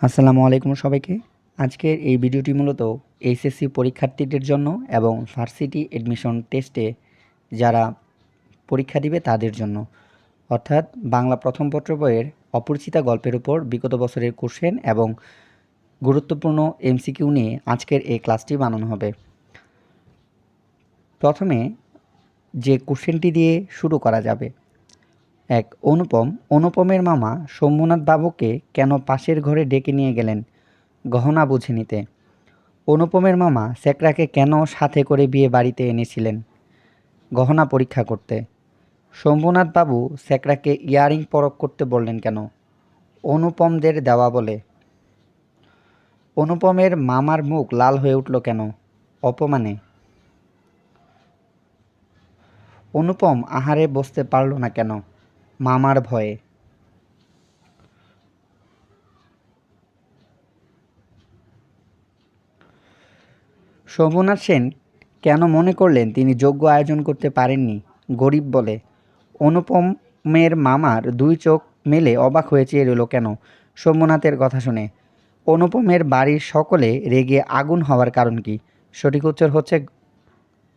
আসসালামু আলাইকুম সবাইকে। আজকের এই ভিডিওটি মূলত এইচএসসি পরীক্ষার্থীদের জন্য এবং ভার্সিটি এডমিশন টেস্টে যারা পরীক্ষা দিবে তাদের জন্য। অর্থাৎ বাংলা প্রথম পত্র বইয়ের অপরিচিতা গল্পের উপর বিগত বছরের কোশ্চেন এবং গুরুত্বপূর্ণ এমসিকিউ নিয়ে আজকের এই ক্লাসটি বানানো হবে। প্রথমে যে কোশ্চেনটি দিয়ে শুরু করা যাবে এক অনুপম, অনুপমের মামা শম্ভুনাথ বাবুকে কেন পাশের ঘরে ডেকে নিয়ে গেলেন গহনা বুঝে নিতে। অনুপমের মামা স্যাকরাকে কেন সাথে করে বিয়ে বাড়িতে এনেছিলেন? গহনা পরীক্ষা করতে। শম্ভুনাথ বাবু স্যাকরাকে ইয়ারিং পরখ করতে বললেন কেন? অনুপমদের দেওয়া বলে। অনুপমের মামার মুখ লাল হয়ে উঠল কেন? অপমানে। অনুপম আহারে বসতে পারল না কেন? মামার ভয়ে। শোভনাথ সেন কেন মনে করলেন তিনি যোগ্য আয়োজন করতে পারেননি? গরিব বলে। অনুপমের মামার দুই চোখ মেলে অবাক হয়ে চেয়ে রইল কেন? সোমনাথের কথা শুনে। অনুপমের বাড়ির সকলে রেগে আগুন হওয়ার কারণ কি? সঠিক উত্তর হচ্ছে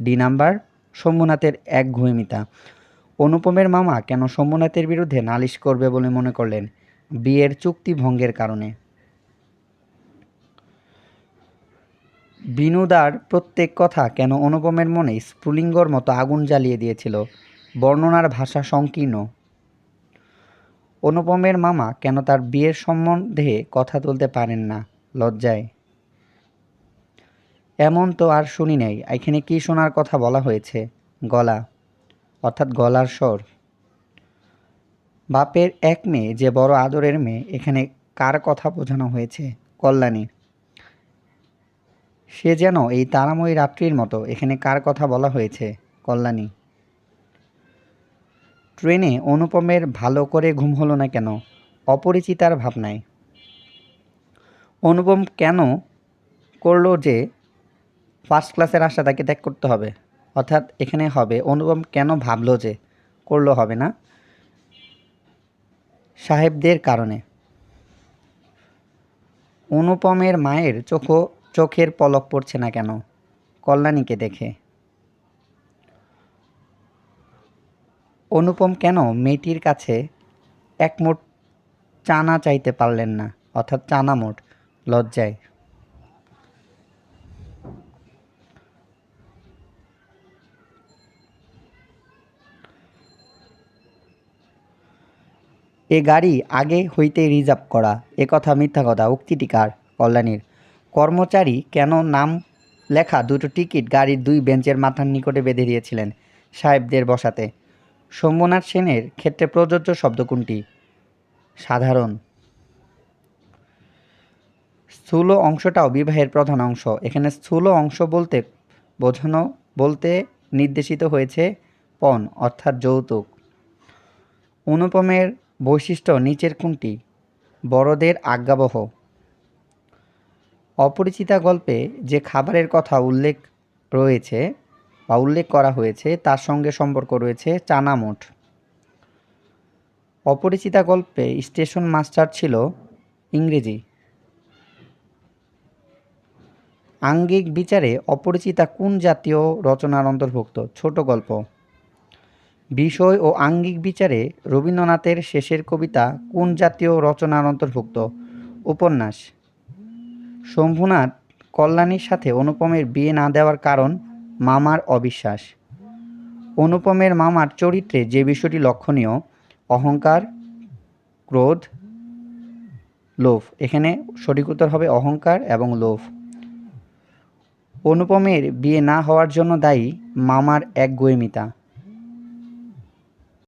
ডি নাম্বার সোমনাথের এক ঘুমিতা অনুপমের মামা কেন সোমনাথের বিরুদ্ধে নালিশ করবে বলে মনে করলেন বিয়ের চুক্তি ভঙ্গের কারণে। বিনুদার প্রত্যেক কথা কেন অনুপমের মনে স্ফুলিঙ্গর মতো আগুন জ্বালিয়ে দিয়েছিল, বর্ণনার ভাষা সংকীর্ণ। অনুপমের মামা কেন তার বিয়ের সম্বন্ধে কথা তুলতে পারেন না, লজ্জায়। এমন তো আর শুনি নাই, এখানে কি শোনার কথা বলা হয়েছে? গলা। অর্থাৎ গলার স্বর। বাপের এক মেয়ে, যে বড় আদরের মেয়ে, এখানে কার কথা বোঝানো হয়েছে? কল্যাণী। সে যেন এই তারাময়ী রাত্রির মতো, এখানে কার কথা বলা হয়েছে? কল্যাণী। ট্রেনে অনুপমের ভালো করে ঘুম হলো না কেন? অপরিচিতার ভাবনায়। অনুপম কেন করল যে ফার্স্ট ক্লাসের আশা তাকে ত্যাগ করতে হবে? অর্থাৎ এখানে হবে অনুপম কেন ভাবলো যে করল হবে না? সাহেবদের কারণে। অনুপমের মায়ের চোখ, চোখের পলক পড়ছে না কেন? কল্যাণীকে দেখে। অনুপম কেন মেয়েটির কাছে এক মোট চানা চাইতে পারলেন না? অর্থাৎ চানা মোট লজ্জায়। এ গাড়ি আগে হইতে রিজার্ভ করা। এ কথা মিথ্যা কথা উক্তিটি কার কল্যাণীর। কর্মচারী কেন নাম লেখা দুটো টিকিট গাড়ির দুই বেঞ্চের মাথার নিকটে বেঁধে দিয়েছিলেন সাহেবদের বসাতে। শম্ভুনাথ সেনের ক্ষেত্রে প্রযোজ্য শব্দ কোনটি? সাধারণ। স্থূল অংশটাও বিবাহের প্রধান অংশ। এখানে স্থূল অংশ বলতে বোঝানো, বলতে নির্দেশিত হয়েছে পণ, অর্থাৎ যৌতুক। অনুপমের বৈশিষ্ট্য নিচের কোনটি? বড়দের আজ্ঞাবহ। অপরিচিতা গল্পে যে খাবারের কথা উল্লেখ রয়েছে বা উল্লেখ করা হয়েছে, তার সঙ্গে সম্পর্ক রয়েছে চানামোট অপরিচিতা গল্পে স্টেশন মাস্টার ছিল ইংরেজি। আঙ্গিক বিচারে অপরিচিতা কোন জাতীয় রচনার অন্তর্ভুক্ত? ছোট গল্প। বিষয় ও আঙ্গিক বিচারে রবীন্দ্রনাথের শেষের কবিতা কোন জাতীয় রচনার অন্তর্ভুক্ত? উপন্যাস। শম্ভুনাথ কল্যাণীর সাথে অনুপমের বিয়ে না দেওয়ার কারণ মামার অবিশ্বাস। অনুপমের মামার চরিত্রে যে বিষয়টি লক্ষণীয়, অহংকার, ক্রোধ, লোভ। এখানে সঠিক উত্তর হবে অহংকার এবং লোভ। অনুপমের বিয়ে না হওয়ার জন্য দায়ী মামার এক গোয়েমিতা।